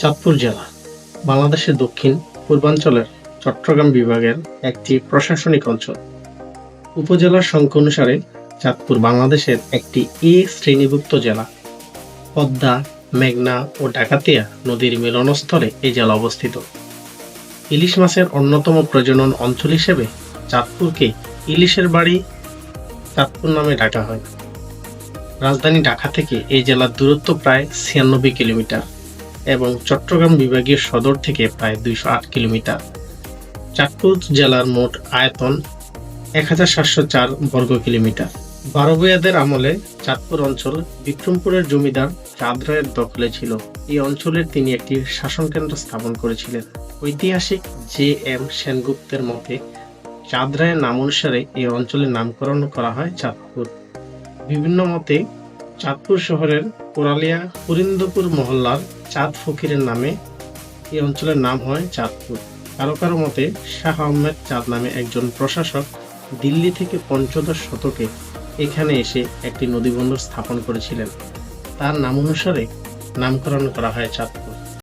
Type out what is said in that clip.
চাঁদপুর জেলা, বাংলাদেশের দক্ষিণ, পূর্বাঞ্চলের চট্টগ্রাম বিভাগের একটি প্রশাসনিক অঞ্চল। উপজেলার সংখ্যা অনুসারে চাঁদপুর বাংলাদেশের একটি এ শ্রেণীভুক্ত জেলা। পদ্মা, মেঘনা ও ডাকাতিয়া নদীর মিলনস্থলে এই জেলা অবস্থিত। ইলিশ মাছের অন্যতম প্রজনন অঞ্চল হিসেবে চাঁদপুরকে ইলিশের বাড়ি চাঁদপুর নামে ডাকা হয়। রাজধানী ঢাকা থেকে এই জেলার দূরত্ব প্রায় ছিয়ানব্বই কিলোমিটার। এবং চট্টগ্রাম বিভাগীয় সদর থেকে প্রায় দুইশো আট কিলোমিটার। চাঁদপুর জেলার মোট আয়তন এক হাজার সাতশো চার বর্গ কিলোমিটার। বারবুয়াদের আমলে চাঁদপুর অঞ্চল বিক্রমপুরের জমিদার চাঁদ রায়ের দখলে ছিল। এই অঞ্চলের তিনি একটি শাসনকেন্দ্র স্থাপন করেছিলেন। ঐতিহাসিক জে এম সেনগুপ্তের মতে, চাঁদ রায়ের নাম অনুসারে এই অঞ্চলের নামকরণ করা হয় চাঁদপুর। বিভিন্ন মতে চাঁদপুর শহরের কোরালিয়া হরিন্দপুর মহল্লার চাঁদ ফকিরের নামে এই অঞ্চলের নাম হয় চাঁদপুর। কারও কারও মতে শাহ আহমেদ চাঁদ নামে একজন প্রশাসক দিল্লি থেকে পঞ্চদশ শতকে এখানে এসে একটি নদীবন্দর স্থাপন করেছিলেন। তার নাম অনুসারে নামকরণ করা হয় চাঁদপুর।